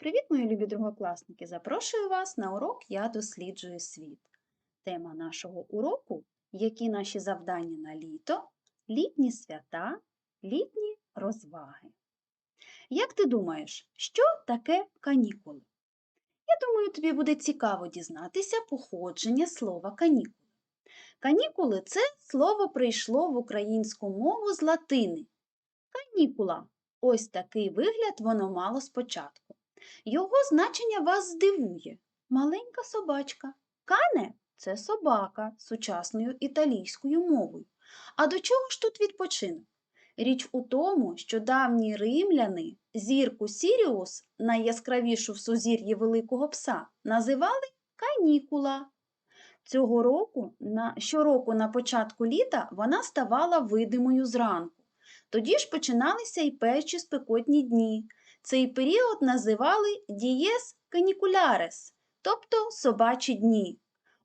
Привіт, мої любі другокласники! Запрошую вас на урок Я досліджую світ. Тема нашого уроку які наші завдання на літо, літні свята, літні розваги. Як ти думаєш, що таке канікули? Я думаю, тобі буде цікаво дізнатися походження слова канікули. Канікули це слово прийшло в українську мову з латини. Канікула. Ось такий вигляд воно мало спочатку. Його значення вас здивує. Маленька собачка. Кане це собака сучасною італійською мовою. А до чого ж тут відпочинок? Річ у тому, що давні римляни зірку Сіріус, найяскравішу в сузір'ї Великого Пса, називали канікула. Цього року, на, щороку на початку літа вона ставала видимою зранку. Тоді ж починалися й перші спекотні дні. Цей період називали дієс канікулярес, тобто собачі дні.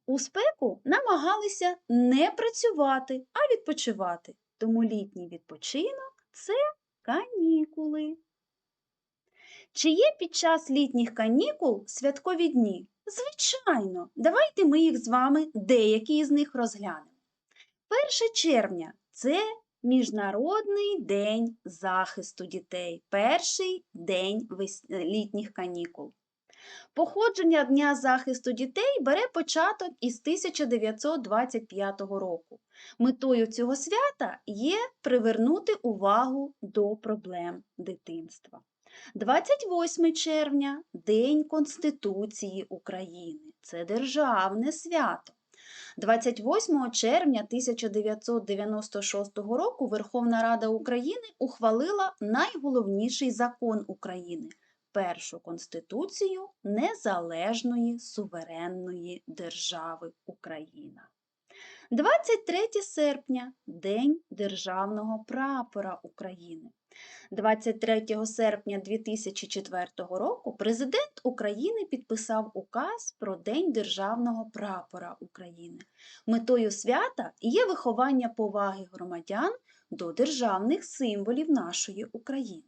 У спеку намагалися не працювати, а відпочивати. Тому літній відпочинок це канікули. Чи є під час літніх канікул святкові дні? Звичайно, давайте ми їх з вами деякі з них розглянемо. 1 червня це Міжнародний день захисту дітей, перший день літніх канікул. Походження Дня захисту дітей бере початок із 1925 року. Метою цього свята є привернути увагу до проблем дитинства. 28 червня День Конституції України. Це державне свято. 28 червня 1996 року Верховна Рада України ухвалила найголовніший закон України першу конституцію незалежної суверенної держави Україна. 23 серпня День Державного прапора України. 23 серпня 2004 року Президент України підписав указ про День Державного прапора України. Метою свята є виховання поваги громадян до державних символів нашої України.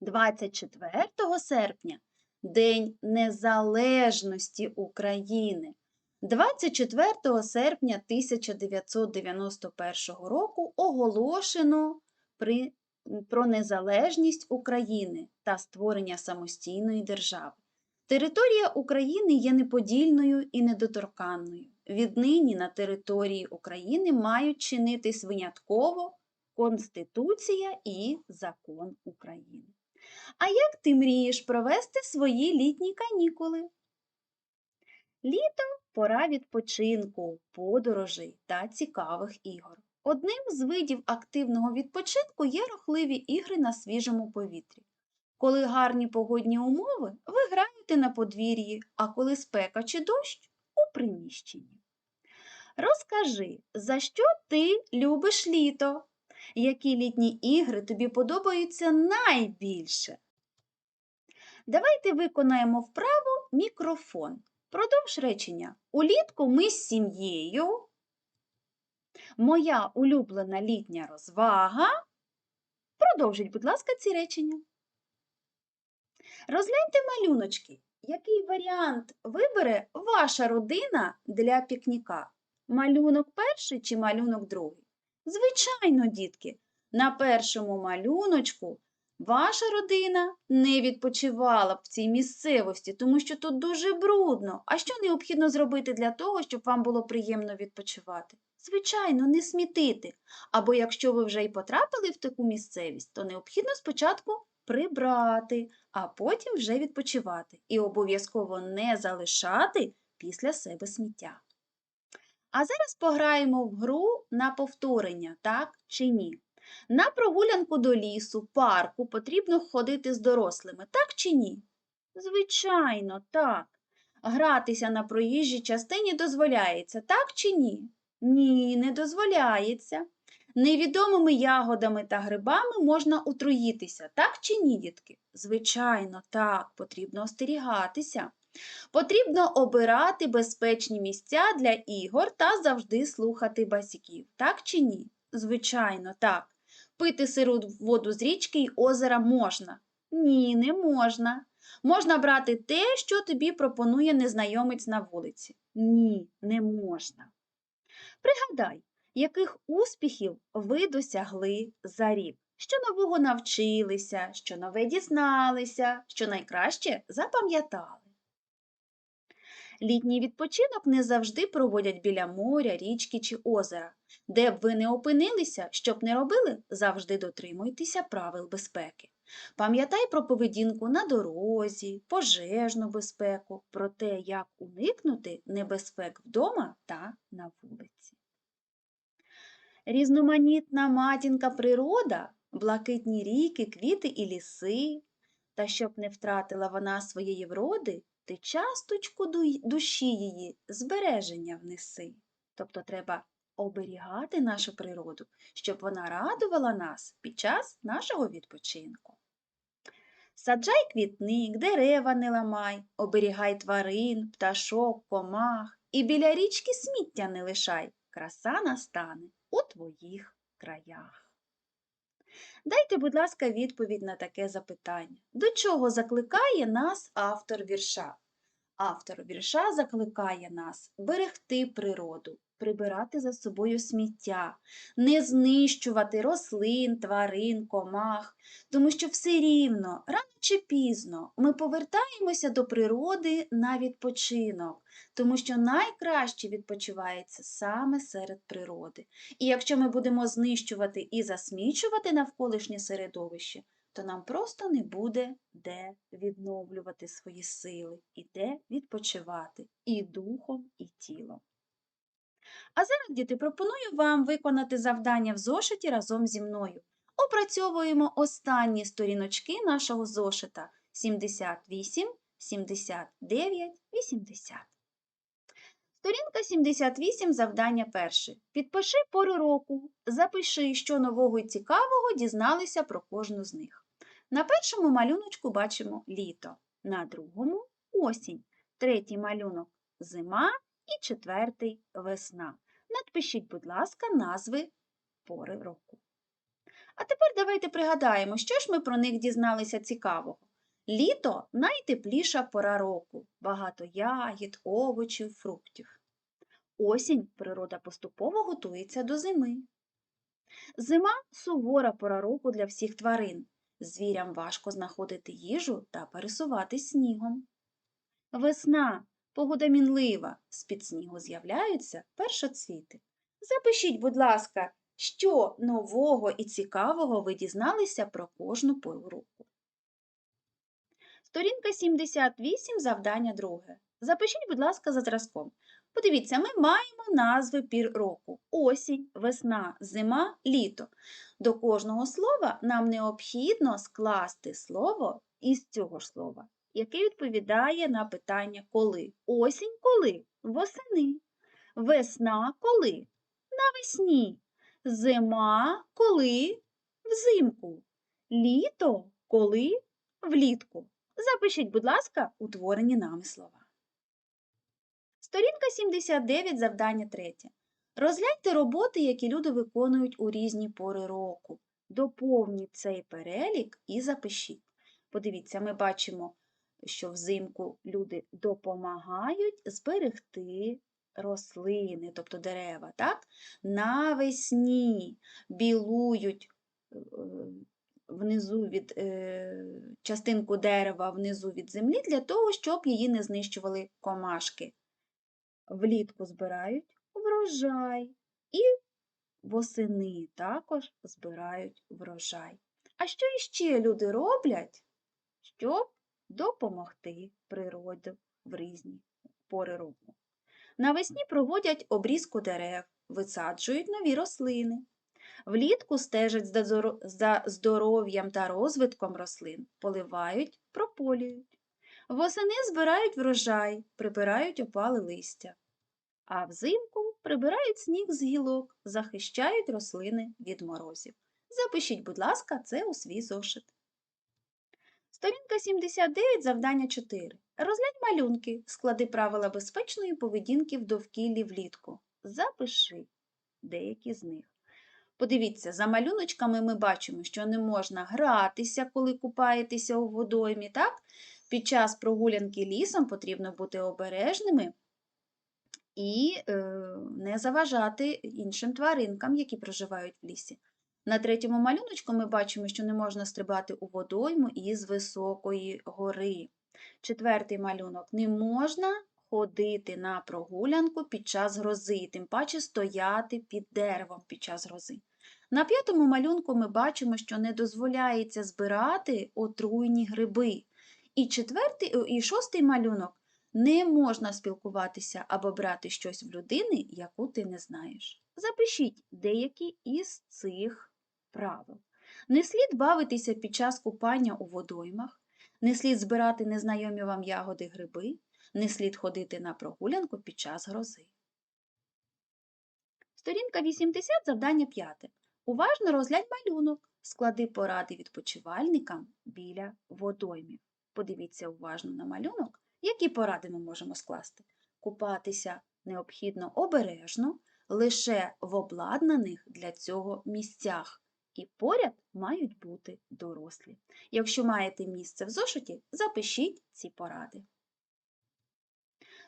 24 серпня День Незалежності України. 24 серпня 1991 року оголошено при, про незалежність України та створення самостійної держави. Територія України є неподільною і недоторканною. Віднині на території України мають чинитись винятково Конституція і закон України. А як ти мрієш провести свої літні канікули? Літо пора відпочинку, подорожей та цікавих ігор. Одним з видів активного відпочинку є рухливі ігри на свіжому повітрі. Коли гарні погодні умови, ви граєте на подвір'ї, а коли спека чи дощ у приміщенні. Розкажи, за що ти любиш літо? Які літні ігри тобі подобаються найбільше? Давайте виконаємо вправо мікрофон. Продовж речення. Улітку ми з сім'єю. Моя улюблена літня розвага. Продовжіть, будь ласка, ці речення. Розгляньте малюночки. Який варіант вибере ваша родина для пікніка? Малюнок перший чи малюнок другий? Звичайно, дітки, на першому малюночку ваша родина не відпочивала б в цій місцевості, тому що тут дуже брудно. А що необхідно зробити для того, щоб вам було приємно відпочивати? Звичайно, не смітити. Або якщо ви вже й потрапили в таку місцевість, то необхідно спочатку прибрати, а потім вже відпочивати. І обов'язково не залишати після себе сміття. А зараз пограємо в гру на повторення, так чи ні? На прогулянку до лісу, парку потрібно ходити з дорослими, так чи ні? Звичайно, так. Гратися на проїжджій частині дозволяється, так чи ні? Ні, не дозволяється. Невідомими ягодами та грибами можна отруїтися, так чи ні, дітки? Звичайно, так, потрібно остерігатися. Потрібно обирати безпечні місця для ігор та завжди слухати басіків. Так чи ні? Звичайно, так. Пити сиру воду з річки й озера можна? Ні, не можна. Можна брати те, що тобі пропонує незнайомець на вулиці. Ні, не можна. Пригадай, яких успіхів ви досягли за рік, що нового навчилися, що нове дізналися, що найкраще запам'ятали. Літній відпочинок не завжди проводять біля моря, річки чи озера. Де б ви не опинилися, що б не робили, завжди дотримуйтеся правил безпеки. Пам'ятай про поведінку на дорозі, пожежну безпеку, про те, як уникнути небезпек вдома та на вулиці. Різноманітна матінка природа, блакитні ріки, квіти і ліси. Та щоб не втратила вона своєї вроди, ти часточку душі її збереження внеси. Тобто треба оберігати нашу природу, щоб вона радувала нас під час нашого відпочинку. Саджай квітник, дерева не ламай, оберігай тварин, пташок, комах, і біля річки сміття не лишай, краса настане у твоїх краях. Дайте, будь ласка, відповідь на таке запитання. До чого закликає нас автор вірша? Автор вірша закликає нас берегти природу, прибирати за собою сміття, не знищувати рослин, тварин, комах, тому що все рівно, рано чи пізно, ми повертаємося до природи на відпочинок, тому що найкраще відпочивається саме серед природи. І якщо ми будемо знищувати і засмічувати навколишнє середовище, то нам просто не буде де відновлювати свої сили і де відпочивати і духом, і тілом. А зараз, діти, пропоную вам виконати завдання в зошиті разом зі мною. Опрацьовуємо останні сторіночки нашого зошита 78, 79, 80. Сторінка 78, завдання перше. Підпиши пори року, запиши, що нового і цікавого дізналися про кожну з них. На першому малюночку бачимо літо, на другому осінь, третій малюнок зима і четвертий весна. Надпишіть, будь ласка, назви пори року. А тепер давайте пригадаємо, що ж ми про них дізналися цікавого. Літо найтепліша пора року, багато ягід, овочів, фруктів. Осінь природа поступово готується до зими. Зима сувора пора року для всіх тварин. Звірям важко знаходити їжу та пересуватись снігом. Весна погода мінлива, з-під снігу з'являються першоцвіти. Запишіть, будь ласка, що нового і цікавого ви дізналися про кожну пору року. Сторінка 78, завдання друге. Запишіть, будь ласка, за зразком. Подивіться, ми маємо назви пір року: осінь, весна, зима, літо. До кожного слова нам необхідно скласти слово із цього ж слова, яке відповідає на питання коли. Осінь коли? Восени. Весна коли? Навесні. Зима коли? Взимку. Літо коли? Влітку. Запишіть, будь ласка, утворені нами слова. Сторінка 79, завдання 3. Розгляньте роботи, які люди виконують у різні пори року. Доповніть цей перелік і запишіть. Подивіться, ми бачимо, що взимку люди допомагають зберегти рослини, тобто дерева, так? Навесні білують е, внизу від е, частинку дерева внизу від землі для того, щоб її не знищували комашки. Влітку збирають врожай і восени також збирають врожай. А що іще люди роблять, щоб допомогти природі в різні пори року? Навесні проводять обрізку дерев, висаджують нові рослини. Влітку стежать за здоров'ям та розвитком рослин, поливають, прополюють. Восени збирають врожай, прибирають опали листя. А взимку прибирають сніг з гілок, захищають рослини від морозів. Запишіть, будь ласка, це у свій зошит. Сторінка 79, завдання 4. Розглянь малюнки, склади правила безпечної поведінки в довкіллі влітку. Запиши деякі з них. Подивіться, за малюночками ми бачимо, що не можна гратися, коли купаєтеся у водоймі, так? Під час прогулянки лісом потрібно бути обережними і е, не заважати іншим тваринкам, які проживають в лісі. На третьому малюночку ми бачимо, що не можна стрибати у водойму із високої гори. Четвертий малюнок не можна ходити на прогулянку під час грози, тим паче стояти під деревом під час грози. На п'ятому малюнку ми бачимо, що не дозволяється збирати отруйні гриби. І четвертий, і шостий малюнок не можна спілкуватися або брати щось в людини, яку ти не знаєш. Запишіть деякі із цих правил. Не слід бавитися під час купання у водоймах, не слід збирати незнайомі вам ягоди гриби, не слід ходити на прогулянку під час грози. Сторінка 80, завдання 5. Уважно розглянь малюнок. Склади поради відпочивальникам біля водоймів. Подивіться уважно на малюнок, які поради ми можемо скласти. Купатися необхідно обережно, лише в обладнаних для цього місцях. І поряд мають бути дорослі. Якщо маєте місце в зошиті, запишіть ці поради.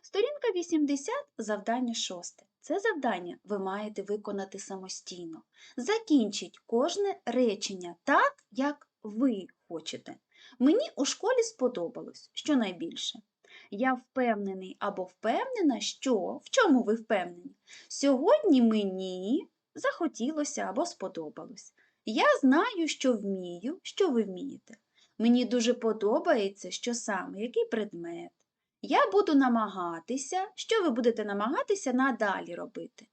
Сторінка 80, завдання 6. Це завдання ви маєте виконати самостійно. Закінчіть кожне речення так, як ви хочете. Мені у школі сподобалось, що найбільше. Я впевнений або впевнена, що в чому ви впевнені? Сьогодні мені захотілося або сподобалось. Я знаю, що вмію, що ви вмієте. Мені дуже подобається, що саме, який предмет. Я буду намагатися, що ви будете намагатися надалі робити.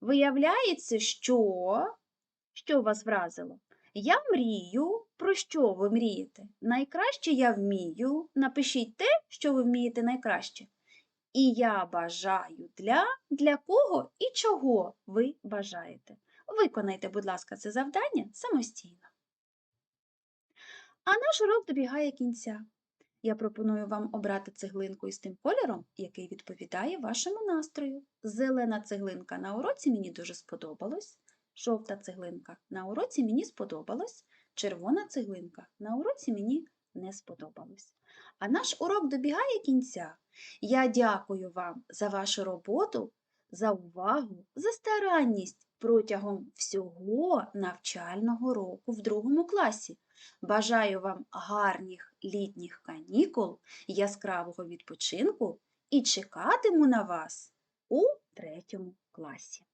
Виявляється, що, що вас вразило? Я мрію, про що ви мрієте? Найкраще я вмію. Напишіть те, що ви вмієте найкраще. І я бажаю для, для кого і чого ви бажаєте. Виконайте, будь ласка, це завдання самостійно. А наш урок добігає кінця. Я пропоную вам обрати цеглинку із тим кольором, який відповідає вашому настрою. Зелена цеглинка на уроці мені дуже сподобалось. Жовта цеглинка на уроці мені сподобалось. Червона цеглинка на уроці мені не сподобалось. А наш урок добігає кінця. Я дякую вам за вашу роботу, за увагу, за старанність протягом всього навчального року в другому класі. Бажаю вам гарних літніх канікул, яскравого відпочинку і чекатиму на вас у третьому класі.